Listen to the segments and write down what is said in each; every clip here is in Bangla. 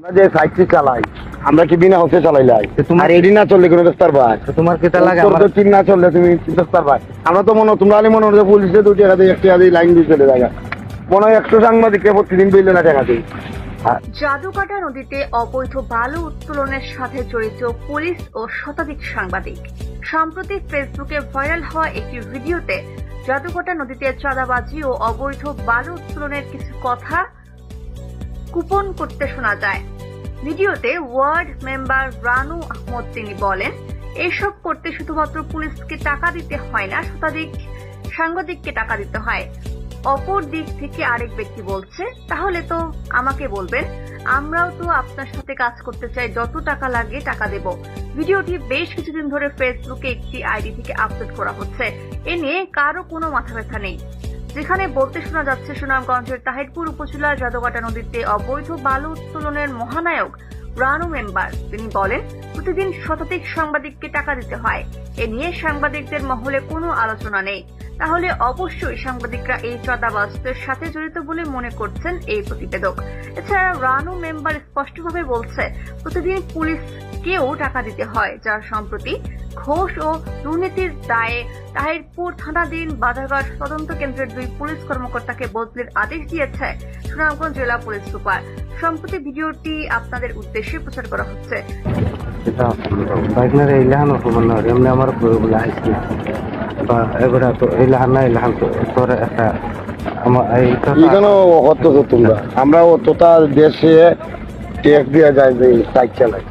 আমরা যে সাইকেল চালাই আমরা কি বিনা হতে চালাই লাই তোমার- আর এডি না চললে কোনো রাস্তার ভাই তো তোমার কেতা লাগে? আমার তো চিন না চললে তুমি রাস্তার ভাই আমরা তো মনে তোমরা আলি মনে হচ্ছে পুলিশে দুটি টাকা দিয়ে একটি লাইন দিয়ে চলে যায়। মনে হয় একশো সাংবাদিককে প্রতিদিন বিলে না টাকা দিই জাদুকাটা নদীতে অবৈধ বালু উত্তোলনের সাথে জড়িত পুলিশ ও শতাধিক সাংবাদিক। সম্প্রতি ফেসবুকে ভাইরাল হওয়া একটি ভিডিওতে জাদুকাটা নদীতে চাঁদাবাজি ও অবৈধ বালু উত্তোলনের কিছু কথা কুপন করতে শোনা যায়। ভিডিওতে ওয়ার্ড মেম্বার রানু আহমদ তিনি বলেন, এসব করতে শুধুমাত্র পুলিশকে টাকা দিতে হয় না, শতাধিক সাংবাদিককে টাকা দিতে হয়। অপর দিক থেকে আরেক ব্যক্তি বলছে, তাহলে তো আমাকে বলবেন, আমরাও তো আপনার সাথে কাজ করতে চাই, যত টাকা লাগে টাকা দেব। ভিডিওটি বেশ কিছুদিন ধরে ফেসবুকে একটি আইডি থেকে আপলোড করা হচ্ছে। এ নিয়ে কারও কোনো মাথা ব্যথা নেই। যেখানে বলতে শোনা যাচ্ছে সুনামগঞ্জের তাহিরপুর উপজেলার জাদুকাটা নদীতে অবৈধ বালু উত্তোলনের মহানায়ক রানু মেম্বার। তিনি বলেন, প্রতিদিন শতাধিক সাংবাদিককে টাকা দিতে হয়। এ নিয়ে সাংবাদিকদের মহলে কোনো আলোচনা নেই। তাহলে অবশ্যই সাংবাদিকরা এই চাঁদাবাজদের সাথে জড়িত বলে মনে করছেন এই প্রতিবেদক। এছাড়া রানু মেম্বার স্পষ্টভাবে বলছে, প্রতিদিন পুলিশকেও টাকা দিতে হয়, যার সম্প্রতি ঘোষ ও দুর্নীতির দায়ে তাহিরপুর থানাধীন বাধাঘাট তদন্ত কেন্দ্রের দুই পুলিশ কর্মকর্তাকে বদলির আদেশ দিয়েছে সুনামগঞ্জ জেলা পুলিশ সুপার। সম্প্রতি ভিডিওটি আপনাদের উদ্দেশ্যে প্রচার করা হচ্ছে। বাইকনারে ইলাহান না এমনি আমার বলে আইসি। এবারে তো ইলাহান না ইলাহান তো তোর একটা আমার এই কেন অত তোমরা। আমরা অতটা দেশে ট্যাক্স দেওয়া যায় যে বাইক চালাই।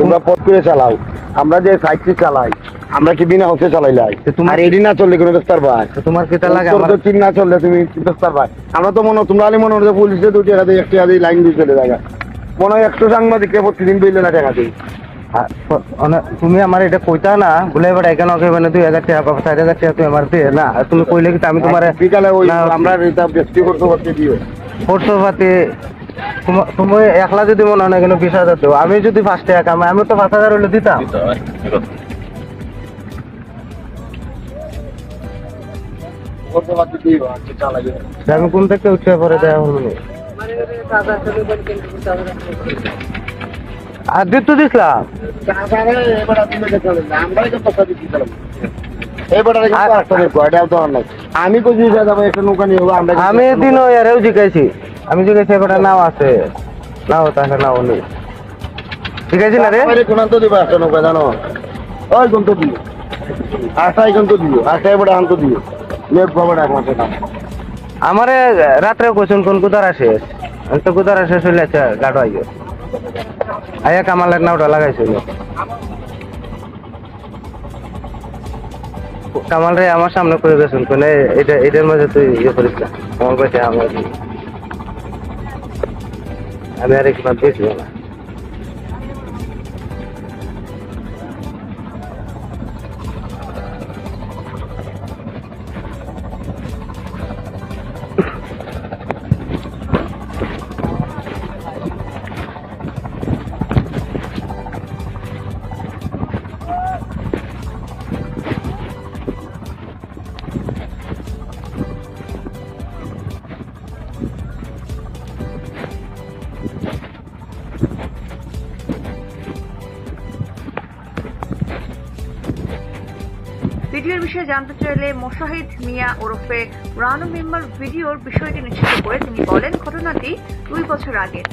তোমরা পথ করে চালাও। আমরা যে সাইকেল চালাই আমরা কি বিনা হতে চালাই লাই তোমার- এডি না চললে কোনো রাস্তার ভাই তোমার কেতা লাগে? তোর তো চিন না চললে তুমি রাস্তার ভাই আমরা তো মনে তোমরা আলি মনে হচ্ছে পুলিশে দুটি টাকা দিয়ে একটি দিয়ে লাইন দিয়ে চলে যায় মনে হয় একশো সাংবাদিককে প্রতিদিন বিলে না টাকা দিই তুমি আমার এটা কইতা না বলে এবার এখানে ওকে মানে দুই হাজার টাকা পাবো চার হাজার টাকা তুমি আমার দিয়ে না। তুমি কইলে কি আমি তোমার বিকালে ওই আমরা ব্যক্তি করতে করতে দিও খরচ পাতি তোমা- একলা যদি মনে হয় না কেন বিশ হাজার দেবো? আমি যদি টাকা কামাই আমি তো পাঁচ হাজার হলে দিতাম। আমি কোন থেকে উঠে পরে দেওয়া হল? আর দিত তো দিছিলাম। আমি কইছি যে যাব একটা নৌকা নিয়ে আমি দিন জিজ্ঞাসি আমি জিজ্ঞাসি এবার নাও আছে নাও তাহলে নাও নি। ঠিক আছে না রে? কোন তো দিবা নৌকা জানো? ওই কোন তো দিও। আশাই কোন তো দিও আশাই বড় আন্ত দিও। নেট বাবা ডাক মাসে না আমারে রাত্রে কোশ্চেন কোন কুদার আসে? আমি তো কুদার আসে চলে আছে গাড়ো আইয় আয়া কামালের নাওটা লাগাইছিল কামাল রে আমার সামনে করে গেছেন কোনে এটা এটার মাঝে তুই ইয়ে করিস না। আমার কাছে আমার আমি আর একবার বেশি না ভিডিওর বিষয়ে জানতে চাইলে মোশাহিদ মিয়া ওরফে রানু মেম্বার ভিডিওর বিষয়টি নিশ্চিত করে তিনি বলেন, ঘটনাটি দুই বছর আগের